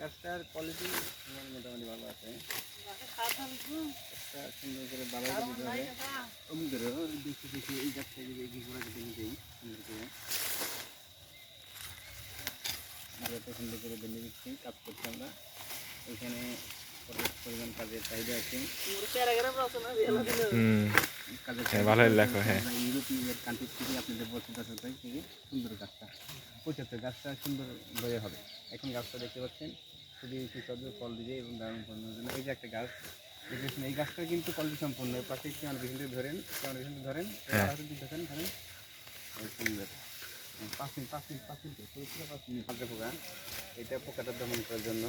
গাছটার কোয়ালিটি মোটামুটি ভালো আছে। সুন্দর করে ভালো করে দিতে হবে। অমুক ধরো, দেখি দেখি, এই যদি করে। সুন্দর করে কাজ করছি আমরা। এখানে পরিমাণ কাজের চাহিদা আছে। হ্যাঁ, ভালোই লেখো, হ্যাঁ। ইউরোপীয় কান্ট্রি থেকে আপনাদের থেকে সুন্দর গাছটা পঁচাত্তর গাছটা সুন্দর হয়ে হবে। এখন গাছটা দেখতে পাচ্ছেন খুবই সুস্বাদু ফল দিবে এবং দারুণ দেওয়ার জন্য এই যে একটা গাছ দেখেছেন এই গাছটা কিন্তু কোয়ালিটি সম্পূর্ণ। পাশে আমাদের থেকে ধরেন থেকে ধরেন হ্যাঁ। ধরেন ধরেন। সুন্দর। পাঁচ মিনিট পাঁচ মিনিট পাঁচ মিনিট। পুরো পুরো পাঁচ মিনিট। পোকা এটা পোকাটা দমন করার জন্য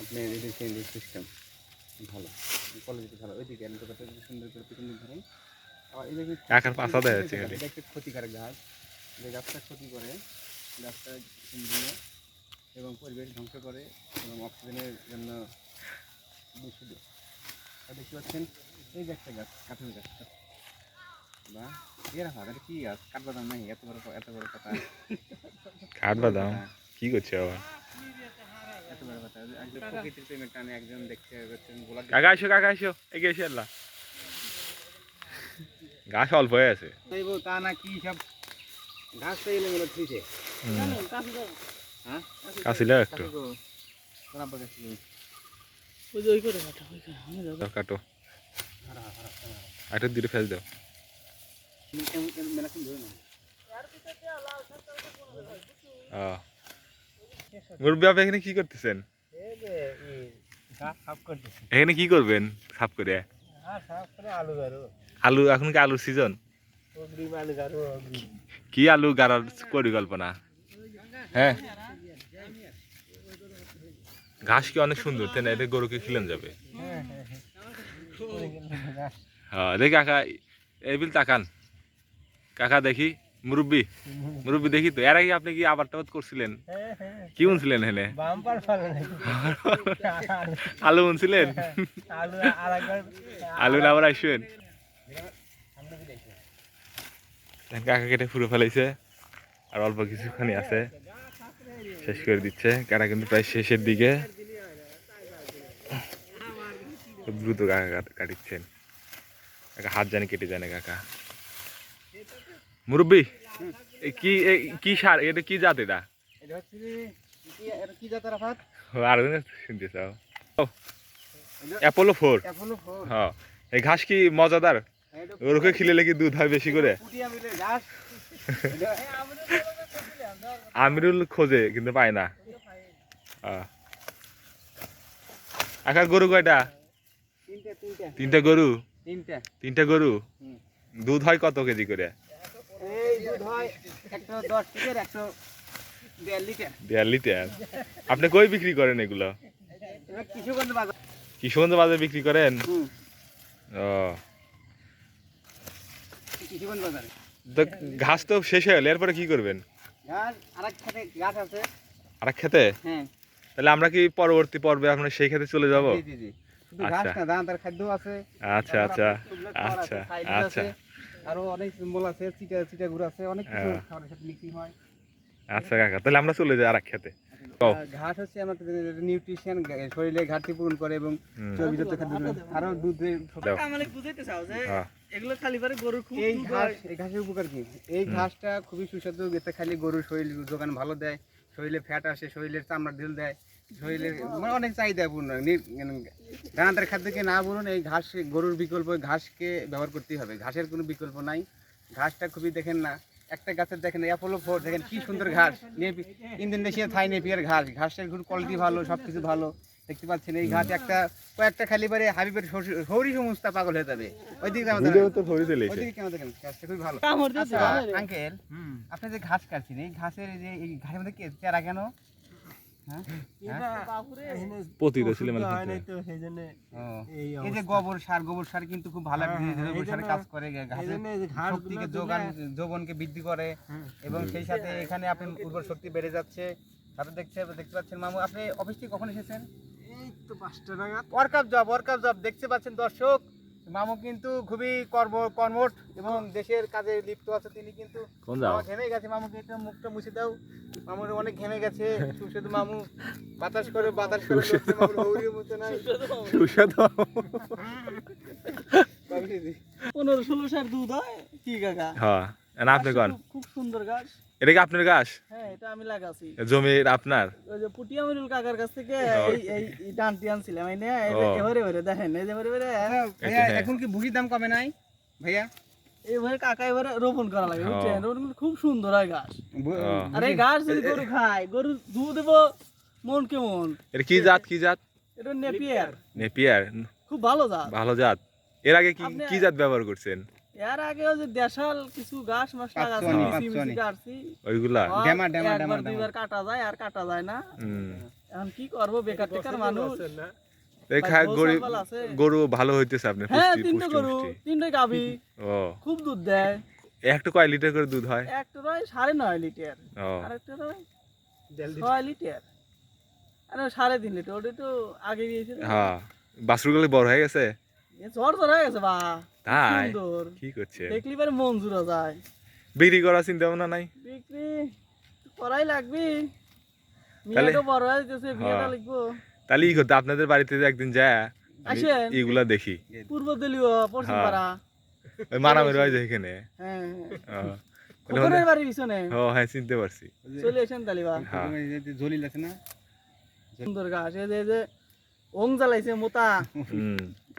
আপনি সিস্টেম ভালো। কোয়ালিটি ভালো। ওইদিকে আমি যদি সুন্দর করে পিছন দিকে ধরেন। আবার এই দেখবেন কাকার পাশা দেখা যাচ্ছে এটা একটা ক্ষতিকারক গাছ। যে গাছটা ক্ষতি করে গাছটা সুন্দর এবং পরিবেশ ধ্বংস করে এবং অক্সিজেনের জন্য দূষিত। আর দেখতে পাচ্ছেন এই যে একটা গাছ কাঠের গাছ বা এরা ভাব এটা কি গাছ? কাঠবাদাম নাই এত বড় এত বড় পাতা। কাঠ বাদাম কি করছে আবার? একজন প্রকৃতির প্রেমের টানে একজন দেখতে পাচ্ছেন গোলাপ কাকা আসো কাকা আসো এগিয়ে এসে আল্লাহ গাছ অল্প হয়ে আছে তা না কি সব ঘাস তো এলে গেলো ঠিকই হ্যাঁ কাছিল একটু দাও, কাটো একটা ফেল মেলা কিন্তু। মুরব্বী আপনি এখানে কি করতেছেন? এখানে কি করবেন? সাফ করে? আলু, এখন কি আলুর সিজন কি আলু গাড়ার পরিকল্পনা? হ্যাঁ। ঘাস কি অনেক সুন্দর, তাই না? এটা গরুকে খিলান যাবে। হ্যাঁ দেখি কাকা, এই বিল তাকান। কাকা দেখি। মুরব্বী মুরব্বী দেখি তো এর আগে আপনি কি আবার টাবাদ করছিলেন? হ্যাঁ হ্যাঁ। কি উনছিলেন ফল আলু উনছিলেন? আলু না আবার আসবেন? কাকা কেটে পুরো ফেলাইছে আর অল্প কিছুখানি আছে। শেষ করে দিচ্ছে কাটা কিন্তু প্রায় শেষের দিকে। দ্রুত কাকা কাটিচ্ছেন। কাকা হাত জানি কেটে জানে কাকা। মুরব্বী কি কি সার এটা কি জাত এটা? আর শুনতে চাও অ্যাপোলো ফোর হ্যাঁ এই ঘাস কি মজাদার? এটা ওরকে খিলেলে কি দুধ হয় বেশি করে। আমিরুল খোঁজে কিন্তু পায় না। আকার গরু কয়টা? তিনটা গরু? তিনটা। তিনটা গরু? দুধ হয় কত কেজি করে? এই দুধ হয় একশো দশ লিটার একশো দেড় লিটার। দেড় লিটার? আপনি কই বিক্রি করেন এগুলো? কিশোরগঞ্জ বাজার। কিশোরগঞ্জ বাজারে বিক্রি করেন? ও। কিশোরগঞ্জ বাজারে। তো ঘাস তো শেষ হয়ে গেল এরপরে কি করবেন? খাতে গাছ আছে। খেতে হ্যাঁ। তাহলে আমরা কি পরবর্তী পর্বে আপনার সেই খেতে চলে যাব? আচ্ছা। আচ্ছা আচ্ছা। আচ্ছা আচ্ছা। আরও অনেক সিম্বল আছে চিটা চিটা গুড় আছে অনেক কিছু হ্যাঁ। খাবারের সাথে মিক্সিং হয়। আচ্ছা কাকা তাহলে আমরা চলে যাই আর এক খেতে ঘাস হচ্ছে আমাদের নিউট্রিশন শরীরে ঘাটতি পূরণ করে এবং। চর্বিযুক্ত খাদ্য আরও। বুঝাইতে চাও যে হ্যাঁ। এগুলো খালি পারে গরুর খুব এই ঘাস এই ঘাসের উপকার কি? এই ঘাসটা খুবই সুস্বাদু এতে খালি গরুর শরীর যোগান ভালো দেয় শরীরে ফ্যাট আসে শরীরের চামড়া ঢিল দেয় শরীরের মানে অনেক চাহিদাপূর্ণ দানাদার খাদ্যকে না বলুন এই ঘাস গরুর বিকল্প ঘাসকে ব্যবহার করতেই হবে। ঘাসের কোনো বিকল্প নাই। ঘাসটা খুবই দেখেন না একটা গাছের দেখেন অ্যাপোলো ফোর দেখেন কি সুন্দর ঘাস। ইন্দোনেশিয়া থাই নেপিয়ার ঘাস। ঘাসের কোয়ালিটি ভালো সব কিছু ভালো। দেখতে পাচ্ছেন এই ঘাস একটা কয়েকটা খালি বারে হাবিবের হরি সমস্ত পাগল হয়ে যাবে। ওইদিকে ওইদিকে কেমন দেখেন? ঘাসটা খুবই ভালো। আচ্ছা। আঙ্কেল আপনি যে ঘাস কাটছেন এই ঘাসের যে এই ঘাসের মধ্যে কি চারা কেন? পতিত ছিল মানে এই যে গোবর সার গোবর সার কিন্তু খুব ভালো জৈব সারের কাজ করে শক্তিকে যোগান যৌবনকে বৃদ্ধি করে। এবং সেই সাথে এখানে আপনার উর্বর শক্তি বেড়ে যাচ্ছে। সাথে দেখছে দেখতে পাচ্ছেন মামু আপনি অফিস থেকে কখন এসেছেন? এই তো পাঁচটা নাগাদ। ওয়ার্কআপ জব ওয়ার্কআপ জব দেখতে পাচ্ছেন দর্শক। মামু কিন্তু খুবই কর্ম কর্মঠ এবং দেশের কাজে লিপ্ত আছে। তিনি কিন্তু ঘেমে গেছে মামুকে একটু মুখটা মুছে দাও। মামুর অনেক ঘেমে গেছে। সুস্বাদু মামু বাতাস করে বাতাস করে সুস্বাদু। পনেরো ষোলো সার দুধ হয়। কি কাকা? হ্যাঁ আপনি খুব সুন্দর গাছ এটা কি আপনার গাছ হ্যাঁ এটা আমি লাগাছি। জমি আপনার? ওই যে পুটিয়া কাকার কাছ থেকে এই এই ডানটি আনছিলাম এই নিয়ে এবারে এবারে দেখেন এই যে এবারে এবারে ভাইয়া হ্যাঁ। এখন কি দাম কমে নাই ভাইয়া? এইভাবে কাকা এবারে রোপণ করা লাগে। বুঝছেন? রোপণ খুব সুন্দর হয় গাছ। আর এই গাছ যদি গরু খায় গরু দুধ দেবো মন কেমন? এটা কি জাত কি জাত? এটা নেপিয়ার। নেপিয়ার। খুব ভালো জাত। ভালো জাত। এর আগে কি কি জাত ব্যবহার করছেন? এর আগে ওই যে দেশাল কিছু মাছ লাগাছি মিশি মিশি পাঁচশোয়ানি। কাটছি ওইগুলা? ড্যামা, একবার ড্যামা, দুইবার কাটা যায় আর কাটা যায় না। এখন কি করব বেকার টেকার মানুষ। গোসাল আছে। গরু ভালো হইতেছে আপনার হ্যাঁ তিনটে গরু তিনটে গাভি। ও। খুব দুধ দেয়। একটা কয় লিটার করে দুধ হয়? একটা রয় সাড়ে নয় লিটার। আর একটা রয় ছয় লিটার। আরে সাড়ে তিন লিটার ওটা তো আগে দিয়েছে হ্যাঁ বাছুরগুলো বড় হয়ে গেছে? জ্বর জ্বর হয়ে গেছে বা। তাই? কি করছে? দেখলি পরে মন জুড়া যায়। বিক্রি করার চিন্তা ভাবনা নাই? বিক্রি করাই লাগবে। তাহলে- মেয়েটা বড় হয়ে যেতেছে বিয়েটা হ্যাঁ। লিখব। তাহলে ই করতে আপনাদের বাড়িতে একদিন যায় আসেন। এগুলা দেখি। পূর্ব দিলীয় পশ্চিম হ্যাঁ। পাড়া। ওই মারামারি হয় যে এখানে। হ্যাঁ ও। খবরের বাড়ির পিছনে। ও হ্যাঁ চিনতে পারছি। চলে হ্যাঁ। এই জলিল আছে না? সুন্দর গাছ এই যে- এই যে ওং জ্বালাইছে মোতা হুম।